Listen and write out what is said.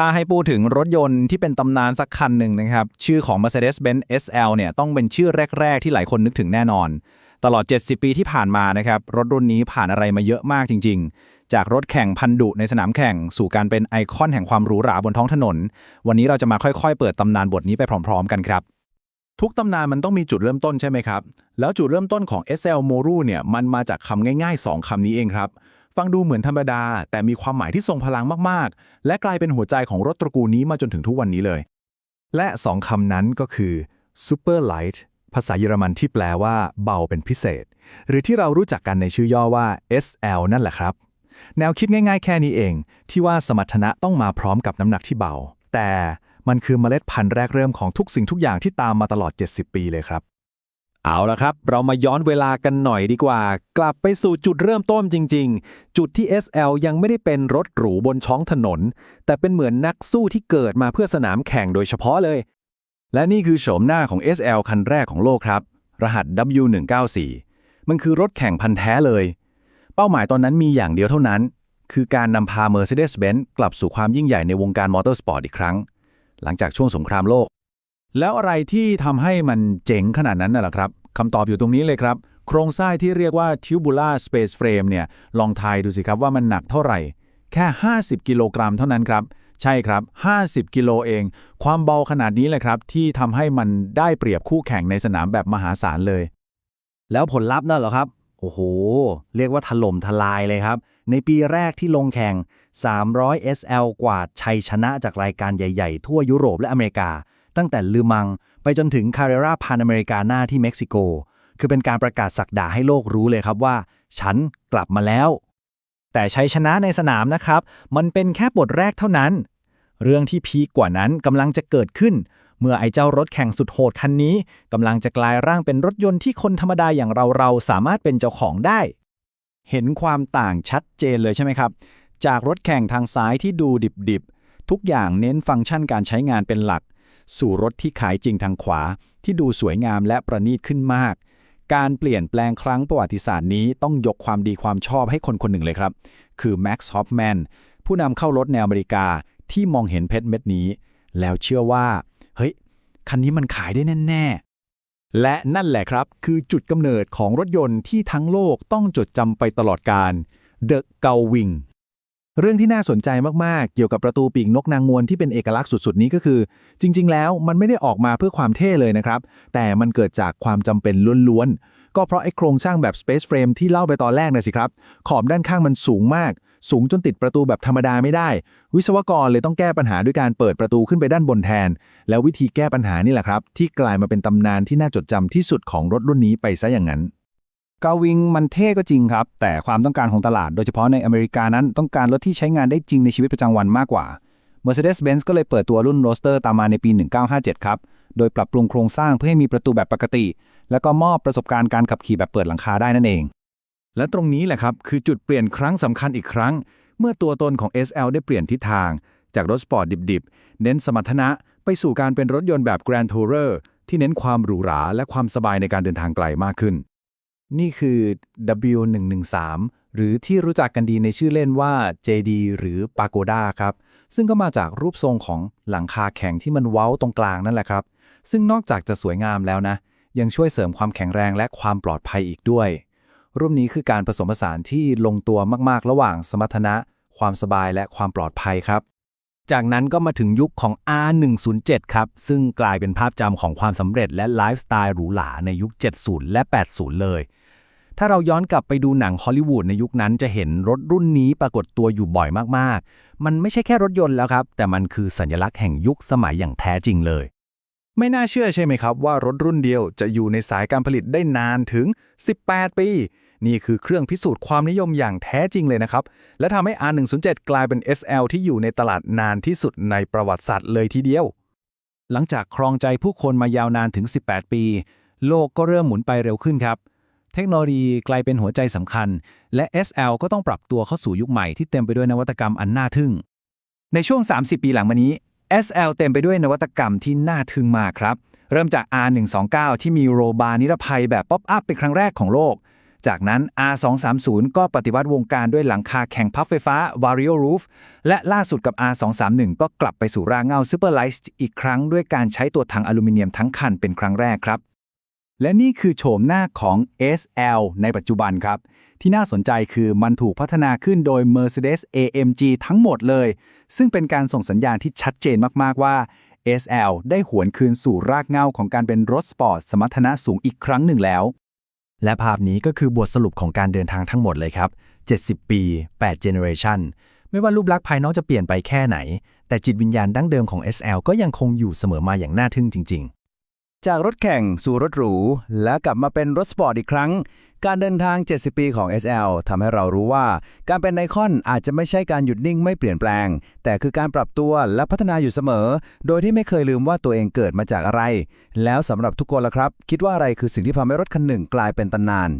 ถ้าให้พูดถึงรถยนต์ที่เป็นตำนานสักคันหนึ่งนะครับ ชื่อของ Mercedes-Benz SL เนี่ยต้องเป็นชื่อแรก ๆ ที่หลายคนนึกถึงแน่นอน ตลอด 70 ปีที่ผ่านมานะครับรถรุ่นนี้ผ่านอะไรมาเยอะมากจริง ๆ จากรถแข่งพันดุในสนามแข่ง สู่การเป็นไอคอนแห่งความหรูหราบนท้องถนน วันนี้เราจะมาค่อยๆ เปิดตำนานบทนี้ไปพร้อม ๆ กันครับทุกตำนานมันต้องมีจุดเริ่มต้นใช่ไหมครับ แล้วจุดเริ่มต้นของ SL Moru เนี่ยมันมาจากคำง่ายๆ 2คำนี้เองครับ ฟังดูเหมือนธรรมดา แต่มีความหมายที่ทรงพลังมากๆ และกลายเป็นหัวใจของรถตระกูลนี้มาจนถึงทุกวันนี้เลย และ 2คำนั้นก็คือ Super Light ภาษาเยอรมันที่แปลว่า เบาเป็นพิเศษ หรือที่เรารู้จักกันในชื่อย่อว่า SL นั่นแหละครับ แนวคิดง่ายๆ แค่นี้เอง ที่ว่าสมรรถนะต้องมาพร้อมกับน้ำหนักที่เบา แต่มันคือเมล็ดพันธุ์แรกเริ่มของทุกสิ่งทุกอย่างที่ตามมาตลอด 70 ปีเลยครับ เอาละครับ เรามาย้อนเวลากันหน่อยดีกว่า กลับไปสู่จุดเริ่มต้นจริง ๆ จุดที่ SL ยังไม่ได้เป็นรถหรูบนท้องถนน แต่เป็นเหมือนนักสู้ที่เกิดมาเพื่อสนามแข่งโดยเฉพาะเลย และนี่คือโฉมหน้าของ SL คันแรกของโลกครับ รหัส W194 มันคือรถแข่งพันธ์แท้เลย เป้าหมายตอนนั้นมีอย่างเดียวเท่านั้น คือการนำพา Mercedes-Benz กลับสู่ความยิ่งใหญ่ในวงการมอเตอร์สปอร์ตอีกครั้ง หลังจากช่วงสงครามโลก แล้วอะไรที่ทำให้มันเจ๋งขนาดนั้นน่ะล่ะครับคำตอบอยู่ตรงนี้เลยครับ โครงสร้างที่เรียกว่า tubular space frame เนี่ย ลองทายดูสิครับว่ามันหนักเท่าไหร่ แค่ 50 กิโลกรัมเท่านั้นครับ ใช่ครับ 50 กิโลเอง ความเบาขนาดนี้แหละครับ ที่ทำให้มันได้เปรียบคู่แข่งในสนามแบบมหาศาลเลย แล้วผลลัพธ์นั่นเหรอครับ โอ้โห เรียกว่าถล่มทลายเลยครับ ในปีแรกที่ลงแข่ง 300 SL กวาดชัยชนะจากรายการใหญ่ ๆ ทั่วยุโรปและอเมริกา ตั้งแต่ลือมัง ไปจนถึงคาเรราพานอเมริกาหน้าที่เม็กซิโก คือเป็นการประกาศสักดาให้โลกรู้เลยครับว่า ฉันกลับมาแล้ว แต่ชัยชนะในสนามนะครับ มันเป็นแค่บทแรกเท่านั้น เรื่องที่พีคกว่านั้นกำลังจะเกิดขึ้น เมื่อไอ้เจ้ารถแข่งสุดโหดคันนี้กำลังจะกลายร่างเป็นรถยนต์ที่คนธรรมดาอย่างเราเราสามารถเป็นเจ้าของได้ เห็นความต่างชัดเจนเลยใช่ไหมครับ จากรถแข่งทางซ้ายที่ดูดิบๆทุกอย่างเน้นฟังก์ชันการใช้งานเป็นหลัก สู่รถที่ขายจริงทางขวา ที่ดูสวยงามและประณีตขึ้นมาก การเปลี่ยนแปลงครั้งประวัติศาสตร์นี้ต้องยกความดีความชอบให้คนคนหนึ่งเลยครับ คือแม็กซ์ฮอฟแมนผู้นำเข้ารถในอเมริกาที่มองเห็นเพชรเม็ดนี้ แล้วเชื่อว่า เฮ้ย คันนี้มันขายได้แน่ๆ และนั่นแหละครับ คือจุดกำเนิดของรถยนต์ที่ทั้งโลกต้องจดจำไปตลอดการ The Gullwing เรื่องที่น่าสนใจมากๆ เกี่ยวกับประตูปีกนกนางมวลที่เป็นเอกลักษณ์สุดๆ นี้ก็คือ จริง ๆ แล้วมันไม่ได้ออกมาเพื่อความเท่เลยนะครับ แต่มันเกิดจากความจำเป็นล้วนๆ ก็เพราะไอ้โครงสร้างแบบ Space Frame ที่เล่าไปตอนแรกนะสิครับ ขอบด้านข้างมันสูงมาก สูงจนติดประตูแบบธรรมดาไม่ได้ วิศวกรเลยต้องแก้ปัญหาด้วยการเปิดประตูขึ้นไปด้านบนแทน แล้ววิธีแก้ปัญหานี่แหละครับ ที่กลายมาเป็นตำนานที่น่าจดจำที่สุดของรถรุ่นนี้ไปซะอย่างนั้น กาวิงมันเท่ก็จริงครับ แต่ความต้องการของตลาดโดยเฉพาะในอเมริกานั้นต้องการรถที่ใช้งานได้จริงในชีวิตประจำวันมากกว่า Mercedes-Benz ก็เลยเปิดตัวรุ่น Roadster ตามมาในปี 1957 ครับ โดยปรับปรุงโครงสร้างเพื่อให้มีประตูแบบปกติ แล้วก็มอบประสบการณ์การขับขี่แบบเปิดหลังคาได้นั่นเอง และตรงนี้แหละครับ คือจุดเปลี่ยนครั้งสำคัญอีกครั้ง เมื่อตัวตนของ SL ได้เปลี่ยนทิศทาง จากรถสปอร์ตดิบๆ เน้นสมรรถนะไปสู่การเป็นรถยนต์แบบ Grand Tourer ที่เน้นความหรูหราและความสบายในการเดินทางไกลมากขึ้น นี่คือ W113 หรือที่รู้จักกันดีในชื่อเล่นว่า JD หรือ Pagoda ครับ ซึ่งก็มาจากรูปทรงของหลังคาแข็งที่มันเว้าตรงกลางนั่นแหละครับ ซึ่งนอกจากจะสวยงามแล้วนะ ยังช่วยเสริมความแข็งแรงและความปลอดภัยอีกด้วย รูปนี้คือการผสมผสานที่ลงตัวมากๆ ระหว่างสมรรถนะ ความสบายและความปลอดภัยครับจากนั้นก็มาถึงยุคของ R107 ครับ ซึ่งกลายเป็นภาพจำของความสำเร็จและไลฟ์สไตล์หรูหราในยุค 70 และ 80 เลย ถ้าเราย้อนกลับไปดูหนังฮอลลีวูดในยุคนั้นจะเห็นรถรุ่นนี้ปรากฏตัวอยู่บ่อยมากๆ มันไม่ใช่แค่รถยนต์แล้วครับ แต่มันคือสัญลักษณ์แห่งยุคสมัยอย่างแท้จริงเลย ไม่น่าเชื่อใช่ไหมครับ ว่ารถรุ่นเดียวจะอยู่ในสายการผลิตได้นานถึง 18 ปี นี่คือเครื่องพิสูจน์ความนิยมอย่างแท้จริงเลยนะครับ และทำให้ R107 กลายเป็น SL ที่อยู่ในตลาดนานที่สุดในประวัติศาสตร์เลยทีเดียว หลังจากครองใจผู้คนมายาวนานถึง 18 ปี โลกก็เริ่มหมุนไปเร็วขึ้นครับ เทคโนโลยีกลายเป็นหัวใจสำคัญ และ SL ก็ต้องปรับตัวเข้าสู่ยุคใหม่ที่เต็มไปด้วยนวัตกรรมอันน่าทึ่ง ในช่วง 30 ปีหลังมานี้ SL เต็มไปด้วยนวัตกรรมที่น่าทึ่งมากครับ เริ่มจาก R129 ที่มีโรบานิรภัยแบบป๊อปอัพเป็นครั้งแรกของโลก จากนั้น R230 ก็ปฏิวัติวงการด้วยหลังคาแข่งพับไฟฟ้า Vario Roof และล่าสุดกับ R231 ก็กลับไปสู่รางเงา Superlight อีกครั้งด้วยการใช้ตัวถังอลูมิเนียมทั้งคันเป็นครั้งแรกครับ และนี่คือโฉมหน้าของ SL ในปัจจุบันครับ ที่น่าสนใจคือมันถูกพัฒนาขึ้นโดย Mercedes AMG ทั้งหมดเลย ซึ่งเป็นการส่งสัญญาณที่ชัดเจนมาก ๆ ว่า SL ได้หวนคืนสู่รากเหง้าของการเป็นรถสปอร์ตสมรรถนะสูงอีกครั้งหนึ่งแล้ว และภาพนี้ก็คือบทสรุปของการเดินทางทั้งหมดเลยครับ 70 ปี 8 generation ไม่ว่ารูปลักษณ์ภายนอกจะเปลี่ยนไปแค่ไหน แต่จิตวิญญาณดั้งเดิมของ SL ก็ยังคงอยู่เสมอมาอย่างน่าทึ่งจริง ๆ จากรถแข่งสู่รถหรู และกลับมาเป็นรถสปอร์ตอีกครั้ง การเดินทาง 70 ปีของ SL ทำให้เรารู้ว่า การเป็นไอคอนอาจจะไม่ใช่การหยุดนิ่งไม่เปลี่ยนแปลง แต่คือการปรับตัวและพัฒนาอยู่เสมอ โดยที่ไม่เคยลืมว่าตัวเองเกิดมาจากอะไร แล้วสำหรับทุกคนล่ะครับ คิดว่าอะไรคือสิ่งที่ทำให้รถคันหนึ่งกลายเป็นตำนาน